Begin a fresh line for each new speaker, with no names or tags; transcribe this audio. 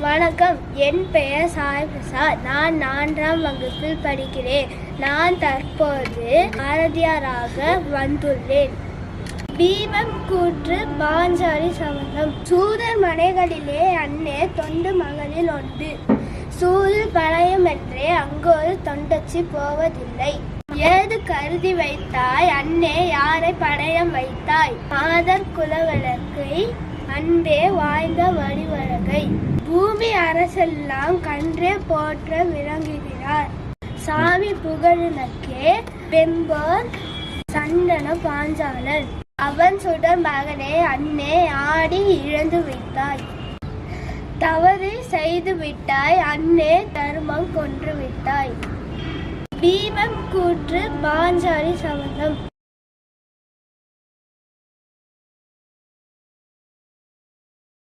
வணக்கம். என் பெயர் சாய் பிரசாத். நான் நான்காம் வகுப்பில் படிக்கிறேன். நான் தற்போது பாரதியாராக வந்துள்ளேன். பீமம் கூற்று பாஞ்சாலி சமூகம். சூதர் மனைகளிலே அன்னே தொண்டு மகளில் ஒன்று. சூது பழையமற்றே அங்கொரு தொண்டச்சி போவதில்லை. ஏது கருதி வைத்தாய்? அன்னே யாரை பணையம் வைத்தாய்? மாதர் குலவிளக்கை அன்பே வாய்ந்த வழி அரசெல்லாம் கன்றே போற்ற விளங்குகிறார். சாமி புகழினக்கே வெம்போர் சந்தன பாஞ்சாலன் அவன் சுடர் மகனே அன்னே ஆடி இழந்து விட்டாய். தவறு செய்து விட்டாய் அன்னே தர்மம் கொன்று விட்டாய். பீமம் கூற்று பாஞ்சாலி சபதம்